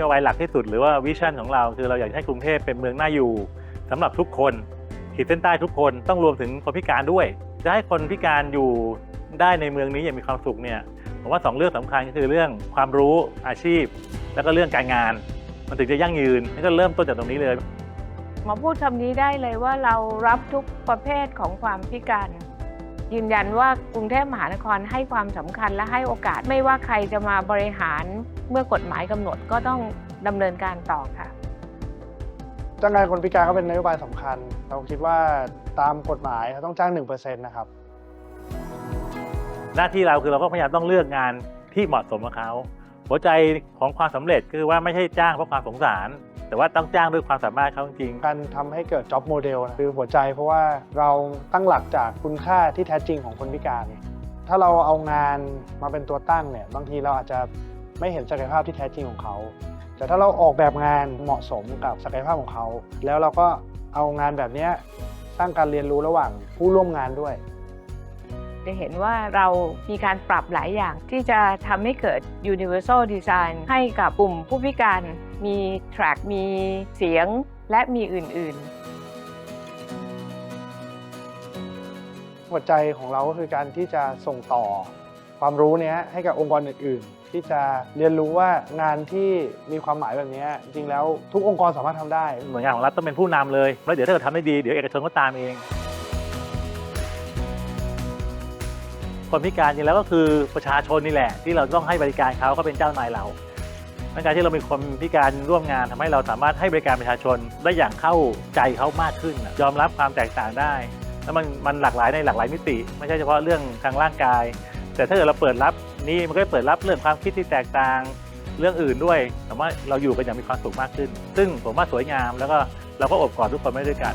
โยบายหลักที่สุดหรือว่าวิชั่นของเรา คือเราอยากให้กรุงเทพเป็นเมืองน่าอยู่สำหรับทุกคนขีดเส้นใต้ทุกคนต้องรวมถึงคนพิการด้วย จะให้คนพิการอยู่ได้ในเมืองนี้อย่างมีความสุขเนี่ยผมว่าสองเรื่องสำคัญก็คือเรื่องความรู้อาชีพ แล้วก็เรื่องการงาน มันถึงจะยั่งยืนนี่ก็เริ่มต้นจากตรงนี้เลยหมอพูดคำนี้ได้เลยว่าเรารับทุกประเภทของความพิการ ยืนยันว่ากรุงเทพมหานครให้ความสำคัญและให้โอกาส ไม่ว่าใครจะมาบริหารเมื่อกฎหมายกำหนดก็ต้องดำเนินการต่อค่ะจ้างงานคนพิการก็เป็นนโยบายสำคัญ เราคิดว่าตามกฎหมายเขาต้องจ้าง1%นะครับ หน้าที่เราคือเราก็พยายามต้องเลือกงานที่เหมาะสมกับเขา หัวใจของความสำเร็จคือว่าไม่ใช่จ้างเพราะความสงสาร แต่ว่าต้องจ้างด้วยความสามารถเขาจริงการทำให้เกิด job model นะคือหัวใจเพราะว่าเราตั้งหลักจากคุณค่าที่แท้จริงของคนพิการ ถ้าเราเอางานมาเป็นตัวตั้งเนี่ยบางทีเราอาจจะไม่เห็นศักยภาพที่แท้จริงของเขา แต่ถ้าเราออกแบบงานเหมาะสมกับศักยภาพของเขา แล้วเราก็เอางานแบบนี้สร้างการเรียนรู้ระหว่างผู้ร่วมงานด้วย จะเห็นว่าเรามีการปรับหลายอย่างที่จะทำให้เกิด universal design ให้กับกลุ่มผู้พิการมี track มีเสียงและมีอื่น ๆหัวใจของเราก็คือการที่จะส่งต่อความรู้เนี้ยให้กับองค์กรอื่น ๆ ที่จะเรียนรู้ว่างานที่มีความหมายแบบนี้จริงแล้วทุกองค์กรสามารถทำได้หน่วยงานของรัฐต้องเป็นผู้นำเลย แล้วเดี๋ยวถ้าเกิดทำได้ดี เดี๋ยวเอกชนก็ตามเอง คนพิการจริงแล้วก็คือประชาชนนี่แหละ ที่เราต้องให้บริการเขาเขาเป็นเจ้านายเราในการที่เรามีคนพิการร่วมงานทำให้เราสามารถให้บริการประชาชนได้อย่างเข้าใจเขามากขึ้น ยอมรับความแตกต่างได้ แล้วมันมันหลากหลายในหลากหลายมิติ ไม่ใช่เฉพาะเรื่องทางร่างกาย แต่ถ้าเกิดเราเปิดรับนี่มันก็เปิดรับเรื่องความคิดที่แตกต่างเรื่องอื่นด้วยแต่ว่าเราอยู่กันอย่างมีความสุขมากขึ้น ซึ่งผมว่าสวยงามแล้วก็เราก็อบกอดทุกคนไว้ด้วยกัน